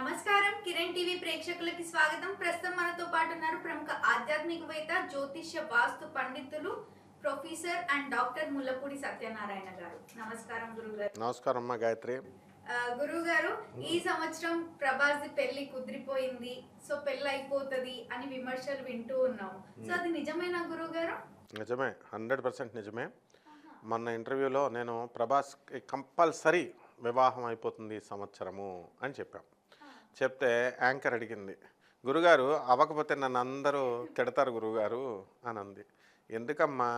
నమస్కారం. కిరణ్ టీవీ ప్రేక్షకులకి స్వాగతం. ప్రస్తుతం మనతో పాటు ఉన్నారు ప్రముఖ ఆధ్యాత్మికవేత్త జ్యోతిష్య వాస్తు పండితులు professor and doctor Mullapudi Satyanarayana గారు. నమస్కారం గురుగారు. నమస్కారం అమ్మా గాయత్రి. గురువు గారు ఈ సంవత్సరం ప్రభాస్ పెళ్ళి కుదిరిపోయింది. సో పెళ్ళి అయిపోతుంది అని విమర్శలు వింటూ ఉన్నాము. సో అది నిజమేనా గురువు గారు నిజమే. హండ్రెడ్ పర్సెంట్ నిజమే. మొన్న ఇంటర్వ్యూలో నేను ప్రభాస్కి కంపల్సరీ వివాహం అయిపోతుంది ఈ సంవత్సరము అని చెప్పాం. చెప్తే యాంకర్ అడిగింది గురుగారు అవ్వకపోతే నన్ను అందరూ తిడతారు గురుగారు అని అంది. ఎందుకమ్మా?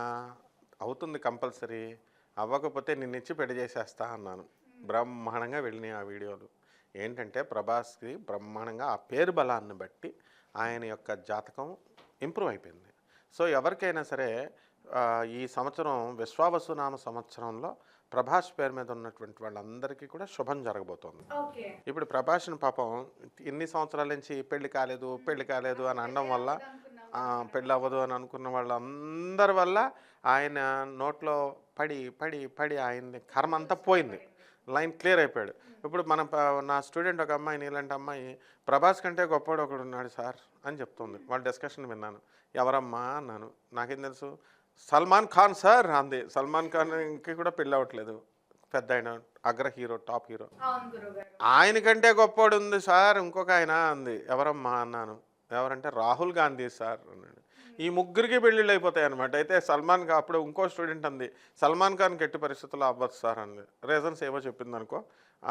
అవుతుంది కంపల్సరీ. అవ్వకపోతే నిన్నిచ్చి పెళ్ళి చేసేస్తా అన్నాను. బ్రహ్మాండంగా వెళ్ళినాయి ఆ వీడియోలు. ఏంటంటే ప్రభాస్కి బ్రహ్మాండంగా ఆ పేరు బలాన్ని బట్టి ఆయన యొక్క జాతకం ఇంప్రూవ్ అయిపోయింది. సో ఎవరికైనా సరే ఈ సంవత్సరం విశ్వావసునామ సంవత్సరంలో ప్రభాస్ పేరు మీద ఉన్నటువంటి వాళ్ళందరికీ కూడా శుభం జరగబోతోంది. ఇప్పుడు ప్రభాస్ని పాపం ఇన్ని సంవత్సరాల నుంచి పెళ్ళి కాలేదు పెళ్ళి కాలేదు అని అనడం వల్ల పెళ్ళి అవ్వదు అని అనుకున్న వాళ్ళందరి వల్ల ఆయన నోట్లో పడి పడి పడి ఆయన్ని కర్మ అంతా పోయింది. లైన్ క్లియర్ అయిపోయాడు. ఇప్పుడు మన నా స్టూడెంట్ ఒక అమ్మాయి నీలాంటి అమ్మాయి ప్రభాస్ కంటే గొప్పవాడు ఒకడు ఉన్నాడు సార్ అని చెప్తుంది. వాళ్ళ డిస్కషన్ విన్నాను. ఎవరమ్మా అన్నాను. నాకేం తెలుసు? సల్మాన్ ఖాన్ సార్ అంది సల్మాన్ ఖాన్ ఇంక కూడా పెళ్ళి అవ్వట్లేదు. పెద్ద ఆయన అగ్ర హీరో టాప్ హీరో. అవును గురువు గారు ఆయన కంటే గొప్పవాడు ఉంది సార్ ఇంకొక ఆయన అంది ఎవరమ్మా అన్నాను. ఎవరంటే రాహుల్ గాంధీ సార్ అన్నాడు. ఈ ముగ్గురికి పెళ్ళిళ్ళు అయిపోతాయి అనమాట అయితే సల్మాన్ ఖాన్ అప్పుడు ఇంకో స్టూడెంట్ అంది సల్మాన్ ఖాన్ ఎట్టి పరిస్థితుల్లో అవ్వదు సార్ అంది. రీజన్స్ ఏవో చెప్పింది అనుకో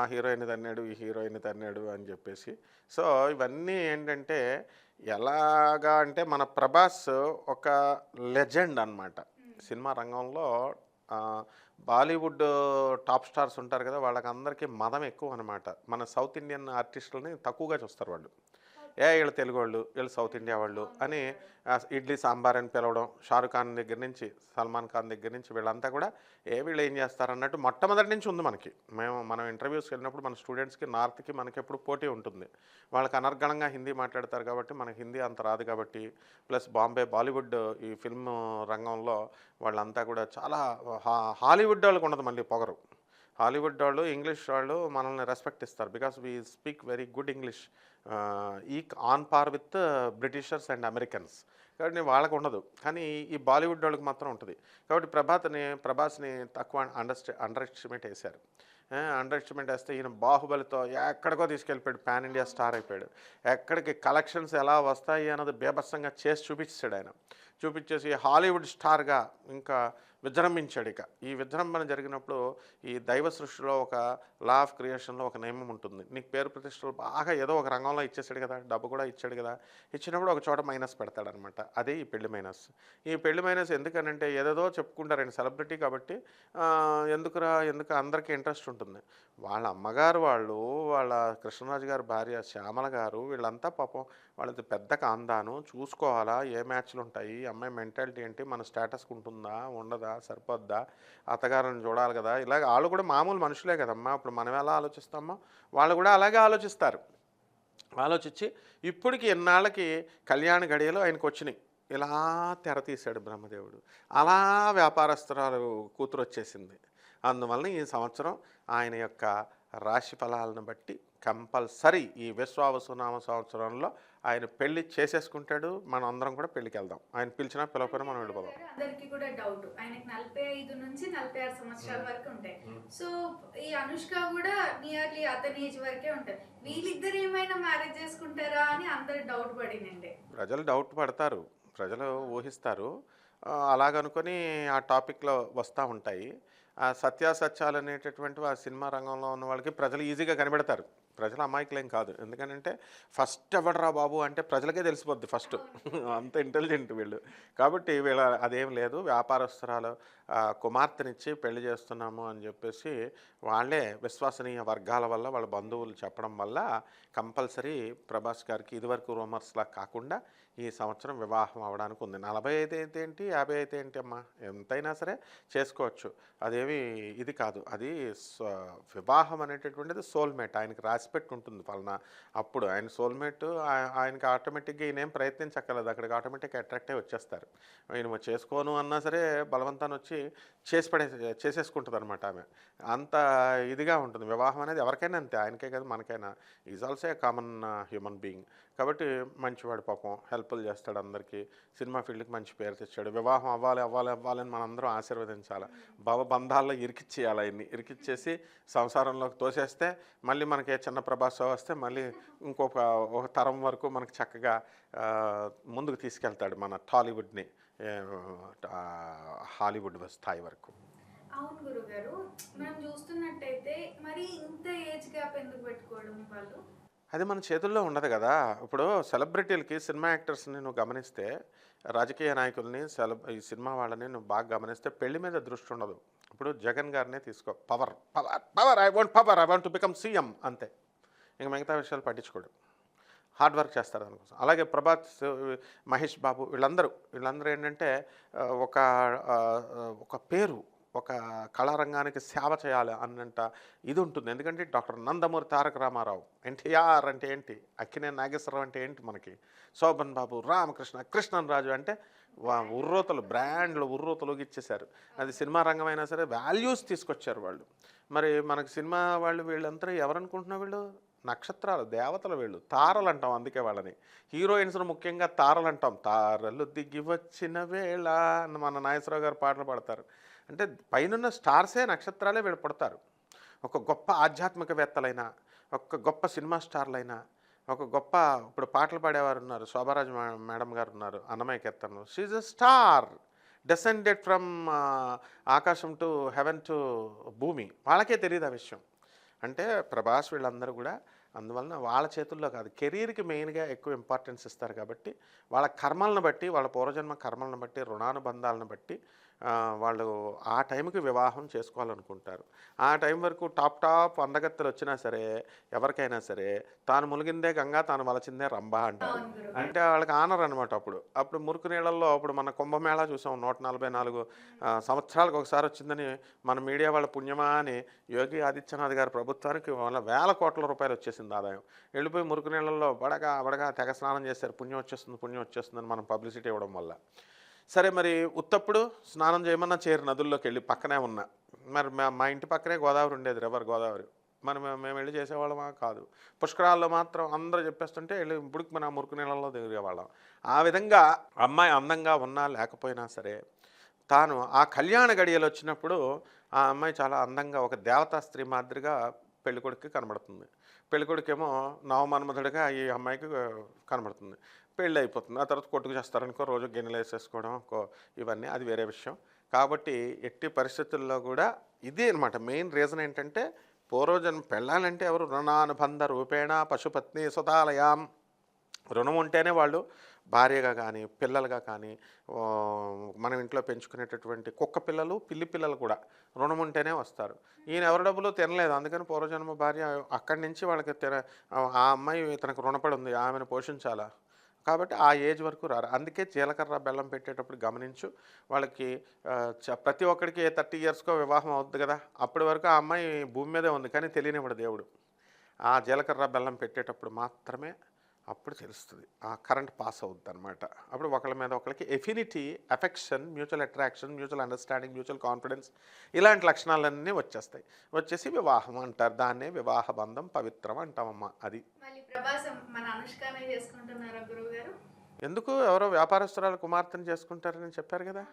ఆ హీరోయిన్ తన్నాడు ఈ హీరోయిన్ తన్నాడు అని చెప్పేసి. సో ఇవన్నీ ఏంటంటే ఎలాగా అంటే మన ప్రభాస్ ఒక లెజెండ్ అన్నమాట. సినిమా రంగంలో బాలీవుడ్ టాప్ స్టార్స్ ఉంటారు కదా వాళ్ళకందరికీ మదం ఎక్కువ అనమాట మన సౌత్ ఇండియన్ ఆర్టిస్టులని తక్కువగా చూస్తారు వాళ్ళు. ఏ వీళ్ళు తెలుగు వాళ్ళు వీళ్ళు సౌత్ ఇండియా వాళ్ళు అని ఇడ్లీ సాంబార్ అని పిలవడం షారుఖ్ ఖాన్ దగ్గర నుంచి సల్మాన్ ఖాన్ దగ్గర నుంచి వీళ్ళంతా కూడా ఏ వీళ్ళు ఏం చేస్తారు అన్నట్టు మొట్టమొదటి నుంచి ఉంది మనకి. మేము మనం ఇంటర్వ్యూస్కి వెళ్ళినప్పుడు మన స్టూడెంట్స్కి నార్త్కి మనకి ఎప్పుడు పోటీ ఉంటుంది. వాళ్ళకి అనర్గణంగా హిందీ మాట్లాడతారు కాబట్టి మనకి హిందీ అంత రాదు కాబట్టి ప్లస్ బాంబే బాలీవుడ్ ఈ ఫిల్మ్ రంగంలో వాళ్ళంతా కూడా చాలా హా- హాలీవుడ్ వాళ్ళకు ఉండదు మళ్ళీ పొగరు. హాలీవుడ్ వాళ్ళు ఇంగ్లీష్ వాళ్ళు మనల్ని రెస్పెక్ట్ ఇస్తారు. Because we speak very good English ఈ on par with Britishers and Americans కాబట్టి వాళ్ళకు ఉండదు. కానీ ఈ బాలీవుడ్ వాళ్ళకి మాత్రం ఉంటుంది. కాబట్టి ప్రభాత్ని ప్రభాస్ని తక్కువ అండర్స్టే అండర్ ఎస్టిమేట్ వేశారు. అండర్ ఎస్టిమేట్ వేస్తే ఈయన బాహుబలితో ఎక్కడికో తీసుకెళ్ళిపోయాడు. పాన్ ఇండియా స్టార్ అయిపోయాడు. ఎక్కడికి కలెక్షన్స్ ఎలా వస్తాయి అన్నది బీభత్సంగా చేసి చూపించాడు ఆయన. చూపించేసి హాలీవుడ్ స్టార్గా ఇంకా విజృంభించాడు ఇక. ఈ విజృంభణ జరిగినప్పుడు ఈ దైవ సృష్టిలో ఒక లా ఆఫ్ క్రియేషన్లో ఒక నియమం ఉంటుంది. నీకు పేరు ప్రతిష్టలు బాగా ఏదో ఒక రంగంలో ఇచ్చేసాడు కదా డబ్బు కూడా ఇచ్చాడు కదా ఇచ్చినప్పుడు ఒక చోట మైనస్ పెడతాడనమాట. అదే ఈ పెళ్ళి మైనస్ ఈ పెళ్ళి మైనస్ ఎందుకనంటే ఏదేదో చెప్పుకుంటారండి సెలబ్రిటీ కాబట్టి ఎందుకురా ఎందుకు అందరికీ ఇంట్రెస్ట్ ఉంటుంది. వాళ్ళ అమ్మగారు వాళ్ళు వాళ్ళ కృష్ణరాజు గారు భార్య శ్యామల గారు వీళ్ళంతా పాపం వాళ్ళది పెద్ద కాందాను. చూసుకోవాలా? ఏ మ్యాచ్లు ఉంటాయి ఈ అమ్మాయి మెంటాలిటీ ఏంటి? మన స్టేటస్కి ఉంటుందా? ఉండదా? సరిపోద్దా? అత్తగారిని చూడాలి కదా? ఇలాగ వాళ్ళు కూడా మామూలు మనుషులే కదమ్మా. ఇప్పుడు మనం ఎలా ఆలోచిస్తామో వాళ్ళు కూడా అలాగే ఆలోచిస్తారు. ఆలోచించి ఇప్పటికి ఎన్నాళ్ళకి కళ్యాణ గడియలు ఆయనకు వచ్చినాయి. ఇలా తెర తీశాడు బ్రహ్మదేవుడు. అలా వ్యాపారస్తురాలు కూతురు వచ్చేసింది అందువలన ఈ సంవత్సరం ఆయన యొక్క రాశి ఫలాలను బట్టి కంపల్సరీ ఈ విశ్వావసునామ సంవత్సరంలో ఆయన పెళ్ళి చేసేసుకుంటాడు మనం అందరం కూడా పెళ్ళికి వెళ్దాం ఆయన పిలిచినా పిలవకపోయినా మనం వెళ్ళిపోదాం. అందరికి కూడా డౌట్. ఆయనకి నలభై ఐదు నుంచి నలభై ఆరు సంవత్సరాల వరకు ఉంటాయి. సో ఈ అనుష్క కూడా నియర్లీ అతని ఏజ్ వరకే ఉంటాయి వీళ్ళిద్దరు ఏమైనా మ్యారేజ్ చేసుకుంటారా అని అందరు డౌట్ పడినండి. ప్రజలు డౌట్ పడతారు. ప్రజలు ఊహిస్తారు. అలాగనుకొని ఆ టాపిక్లో వస్తూ ఉంటాయి. ఆ సత్యాసత్యాలు అనేటటువంటివి ఆ సినిమా రంగంలో ఉన్న వాళ్ళకి ప్రజలు ఈజీగా కనిపెడతారు. ప్రజలు అమాయకులేం కాదు. ఎందుకంటే ఫస్ట్ ఎవడరా బాబు అంటే ప్రజలకే తెలిసిపోద్ది ఫస్ట్. అంత ఇంటెలిజెంట్ వీళ్ళు. కాబట్టి వీళ్ళ అదేం లేదు. వ్యాపారస్తురాలు కుమార్తెనిచ్చి పెళ్ళి చేస్తున్నాము అని చెప్పేసి వాళ్ళే విశ్వసనీయ వర్గాల వల్ల వాళ్ళ బంధువులు చెప్పడం వల్ల కంపల్సరీ ప్రభాస్ గారికి ఇదివరకు రూమర్స్లా కాకుండా ఈ సంవత్సరం వివాహం అవడానికి ఉంది. నలభై అయితే అయితే ఏంటి? యాభై అయితే ఏంటి అమ్మా? ఎంతైనా సరే చేసుకోవచ్చు. అదేమి ఇది కాదు. అది వివాహం అనేటటువంటిది సోల్మేట్ ఆయనకి ఆస్పెక్ట్ ఉంటుంది పలానా. అప్పుడు ఆయన సోల్మేట్ ఆయనకి ఆటోమేటిక్గా ఈయన ఏం ప్రయత్నించక్కర్లేదు. అక్కడికి ఆటోమేటిక్గా అట్రాక్ట్ అయ్యి వచ్చేస్తారు. ఈయన చేసుకోను అన్నా సరే బలవంతాన్ని వచ్చి చేసి పడే చేసేసుకుంటుంది అనమాట ఆమె. అంత ఇదిగా ఉంటుంది. వివాహం అనేది ఎవరికైనా అంతే. ఆయనకే కాదు మనకైనా. Is also a common human being కాబట్టి మంచివాడు పాపం. హెల్ప్లు చేస్తాడు అందరికీ. సినిమా ఫీల్డ్కి మంచి పేరు తెచ్చాడు. వివాహం అవ్వాలి అవ్వాలి అవ్వాలని మనందరం ఆశీర్వదించాలి. భవబంధాల్లో ఇరికిచ్చేయాలి ఆయన్ని. ఇరికిచ్చేసి సంసారంలోకి తోసేస్తే మళ్ళీ మనకి చిన్న ప్రభాసం వస్తే మళ్ళీ ఇంకొక ఒక తరం వరకు మనకి చక్కగా ముందుకు తీసుకెళ్తాడు మన టాలీవుడ్ని హాలీవుడ్ స్థాయి వరకు. అవును గురుగారు. మనం చూస్తున్నట్టయితే మరి ఇంత ఏజ్ గ్యాప్ ఎందుకు పెట్టుకోవడం వాళ్ళు? అది మన చేతుల్లో ఉండదు కదా. ఇప్పుడు సెలబ్రిటీలకి సినిమా యాక్టర్స్ని నువ్వు గమనిస్తే రాజకీయ నాయకుల్ని సెలబ్ ఈ సినిమా వాళ్ళని నువ్వు బాగా గమనిస్తే పెళ్ళి మీద దృష్టి ఉండదు. ఇప్పుడు జగన్ గారినే తీసుకో. Power power power I want power I want to become CM అంతే. ఇంక మిగతా విషయాలు పట్టించుకోడు. హార్డ్ వర్క్ చేస్తారు దానికోసం. అలాగే ప్రభాత్ మహేష్ బాబు వీళ్ళందరూ. వీళ్ళందరూ ఏంటంటే ఒక ఒక పేరు ఒక కళారంగానికి సేవ చేయాలి అన్నంట ఇది ఉంటుంది. ఎందుకంటే డాక్టర్ నందమూరి తారక రామారావు ఎన్టీఆర్ అంటే ఏంటి? అక్కినే నాగేశ్వరరావు అంటే ఏంటి మనకి? శోభన్ బాబు రామకృష్ణ కృష్ణన్ రాజు అంటే ఉర్రోతలు బ్రాండ్లు ఉర్రోతలు ఇచ్చేశారు. అది సినిమా రంగం అయినా సరే వాల్యూస్ తీసుకొచ్చారు వాళ్ళు. మరి మనకి సినిమా వాళ్ళు వీళ్ళంతా ఎవరనుకుంటున్నా వీళ్ళు? నక్షత్రాలు దేవతలు వీళ్ళు. తారలు అంటాం అందుకే వాళ్ళని. హీరోయిన్స్ను ముఖ్యంగా తారలు అంటాం. తారలు దిగి వచ్చిన వేళ అని మన నాగేశ్వరరావు గారు పాటలు పాడతారు. అంటే పైనున్న స్టార్సే నక్షత్రాలే వీళ్ళు పడతారు. ఒక గొప్ప ఆధ్యాత్మికవేత్తలైనా ఒక గొప్ప సినిమా స్టార్లైనా ఒక గొప్ప ఇప్పుడు పాటలు పాడేవారు ఉన్నారు శోభారాజ్ మేడం గారు ఉన్నారు అన్నమయ్య కీర్తనలు. She's a star descended from ఆకాశం టు హెవెన్ టు భూమి. వాళ్ళకే తెలియదు ఆ విషయం. అంటే ప్రభాస్ వీళ్ళందరూ కూడా అందువలన వాళ్ళ చేతుల్లో కాదు కెరీర్కి మెయిన్గా ఎక్కువ ఇంపార్టెన్స్ ఇస్తారు కాబట్టి వాళ్ళ కర్మలను బట్టి వాళ్ళ పూర్వజన్మ కర్మలను బట్టి రుణానుబంధాలను బట్టి వాళ్ళు ఆ టైంకి వివాహం చేసుకోవాలనుకుంటారు. ఆ టైం వరకు టాప్ టాప్ అందగత్తెలు వచ్చినా సరే ఎవరికైనా సరే తాను ములిగిందే గంగా తాను వలచిందే రంభ అంటారు. అంటే వాళ్ళకి ఆనర్ అనమాట అప్పుడు. అప్పుడు మురుకు నీళ్ళల్లో అప్పుడు మన కుంభమేళా చూసాం నూట నలభై నాలుగు సంవత్సరాలకు ఒకసారి వచ్చిందని మన మీడియా వాళ్ళ పుణ్యమా అని యోగి ఆదిత్యనాథ్ గారి ప్రభుత్వానికి వాళ్ళ వేల కోట్ల రూపాయలు వచ్చేసింది ఆదాయం. వెళ్ళిపోయి మురుకు నీళ్ళల్లో బడగా బడగా తెగ స్నానం చేశారు పుణ్యం వచ్చేస్తుంది పుణ్యం వచ్చేస్తుందని మనం పబ్లిసిటీ ఇవ్వడం వల్ల. సరే మరి ఉత్తప్పుడు స్నానం చేయమన్నా చేరు నదుల్లోకి వెళ్ళి పక్కనే ఉన్నా. మరి మా మా ఇంటి పక్కనే గోదావరి ఉండేది రివర్ గోదావరి? మరి మేము వెళ్ళి చేసేవాళ్ళమా? కాదు. పుష్కరాల్లో మాత్రం అందరూ చెప్పేస్తుంటే వెళ్ళి ఇప్పుడు మన మురుకు నీళ్ళల్లో దిగేవాళ్ళం ఆ విధంగా అమ్మాయి అందంగా ఉన్నా లేకపోయినా సరే తాను ఆ కళ్యాణ గడియలు వచ్చినప్పుడు ఆ అమ్మాయి చాలా అందంగా ఒక దేవతా స్త్రీ మాదిరిగా పెళ్ళికొడుకు కనబడుతుంది. పెళ్ళికొడుకేమో నవమన్మధుడిగా ఈ అమ్మాయికి కనబడుతుంది. పెళ్ళి అయిపోతుంది ఆ తర్వాత కొట్టుకు చేస్తారనుకో రోజు గిన్నెలు వేసేసుకోవడం కో ఇవన్నీ అది వేరే విషయం. కాబట్టి ఎట్టి పరిస్థితుల్లో కూడా ఇదే అనమాట మెయిన్ రీజన్ ఏంటంటే పూర్వజన్మ పెళ్ళాలంటే ఎవరు రుణానుబంధ రూపేణ పశుపత్ని సుతాలయాం. రుణం ఉంటేనే వాళ్ళు భార్యగా కానీ పిల్లలుగా కానీ మనం ఇంట్లో పెంచుకునేటటువంటి కుక్క పిల్లలు పిల్లి పిల్లలు కూడా రుణం ఉంటేనే వస్తారు. ఈయన ఎవరి డబ్బులు తినలేదు. అందుకని పూర్వజన్మ భార్య అక్కడి నుంచి వాళ్ళకి తిన ఆ అమ్మాయి తనకు రుణపడి ఉంది ఆమెను పోషించాలా? కాబట్టి ఆ ఏజ్ వరకు రారు. అందుకే జీలకర్ర బెల్లం పెట్టేటప్పుడు గమనించు. వాళ్ళకి చ- ప్రతి ఒక్కడికి థర్టీ ఇయర్స్కో వివాహం అవుద్ది కదా. అప్పటి వరకు ఆ అమ్మాయి భూమి మీదే ఉంది కానీ తెలియనివాడు దేవుడు. ఆ జీలకర్ర బెల్లం పెట్టేటప్పుడు మాత్రమే అప్పుడు తెలుస్తుంది. ఆ కరెంట్ పాస్ అవుద్ది అనమాట అప్పుడు ఒకళ్ళ మీద ఒకరికి affinity affection mutual attraction mutual understanding mutual confidence ఇలాంటి లక్షణాలన్నీ వచ్చేస్తాయి. వచ్చేసి వివాహం అంటారు. దాన్నే వివాహ బంధం పవిత్రం అంటామమ్మా అది. ఎందుకు? ఎవరో వ్యాపారస్తురాలు కుమార్తెను చేసుకుంటారని చెప్పారు కదా.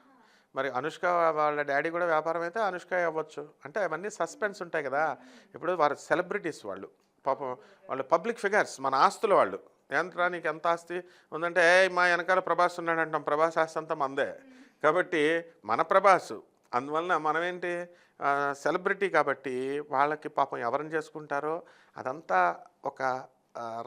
మరి అనుష్క వాళ్ళ డాడీ కూడా వ్యాపారం అయితే అనుష్క అవ్వచ్చు. అంటే అవన్నీ సస్పెన్స్ ఉంటాయి కదా. ఇప్పుడు వారు సెలబ్రిటీస్ వాళ్ళు. పాపం వాళ్ళు పబ్లిక్ ఫిగర్స్ మన ఆస్తులు వాళ్ళు. యంత్రానికి ఎంత ఆస్తి ఉందంటే మా వెనకాల ప్రభాస్ ఉన్నాడు అంటాం. ప్రభాస్ ఆస్తి అంతా మందే. కాబట్టి మన ప్రభాసు. అందువలన మనమేంటి? సెలబ్రిటీ కాబట్టి వాళ్ళకి పాపం ఎవరిని చేసుకుంటారో అదంతా ఒక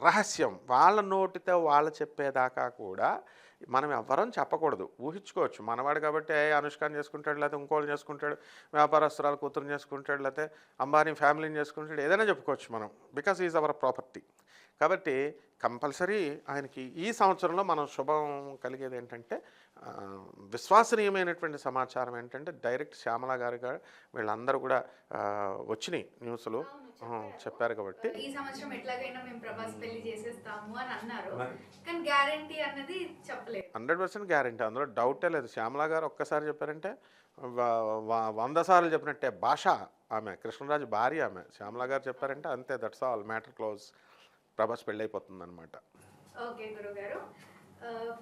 రహస్యం. వాళ్ళ నోటితో వాళ్ళు చెప్పేదాకా కూడా మనం ఎవ్వరం చెప్పకూడదు. ఊహించుకోవచ్చు. మనవాడు కాబట్టి ఏ చేసుకుంటాడు లేకపోతే ఇంకోళ్ళు చేసుకుంటాడు వ్యాపారస్తురాలు కూతురు చేసుకుంటాడు లేకపోతే అంబానీ ఫ్యామిలీని చేసుకుంటాడు ఏదైనా చెప్పుకోవచ్చు మనం. Because is our property. కాబట్టి కంపల్సరీ ఆయనకి ఈ సంవత్సరంలో మనం శుభం కలిగేది ఏంటంటే ఆ, విశ్వసనీయమైనటువంటి సమాచారం ఏంటంటే డైరెక్ట్ శ్యామల గారు వీళ్ళందరూ కూడా వచ్చినాయి న్యూస్లో. చెప్పారు. కాబట్టి. ఈ సంవత్సరం ఎట్లాగైనా మేము ప్రభాస్ పెళ్ళి చేసేస్తాము అని అన్నారు. కానీ గ్యారంటీ అన్నది చెప్పలేదు. Hundred percent guarantee. అందులో డౌటే లేదు. శ్యామల గారు ఒక్కసారి చెప్పారంటే వంద సార్లు చెప్పినట్టే భాష ఆమె కృష్ణరాజు భార్య ఆమె. శ్యామల గారు చెప్పారంటే అంతే that's all matter close Prabhas పెళ్ళి అయిపోతుంది అనమాట ఓకే గురుగారు.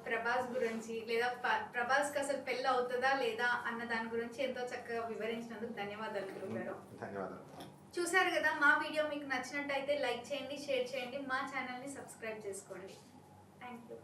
ప్రభాస్ గురించి లేదా ప్రభాస్కి అసలు పెళ్ళి అవుతుందా లేదా అన్న దాని గురించి ఎంతో చక్కగా వివరించినందుకు ధన్యవాదాలు గురుగారు. ధన్యవాదాలు. చూసారు కదా మా వీడియో మీకు నచ్చినట్టయితే లైక్ చేయండి షేర్ చేయండి మా ఛానల్ని సబ్స్క్రైబ్ చేసుకోండి. Thank you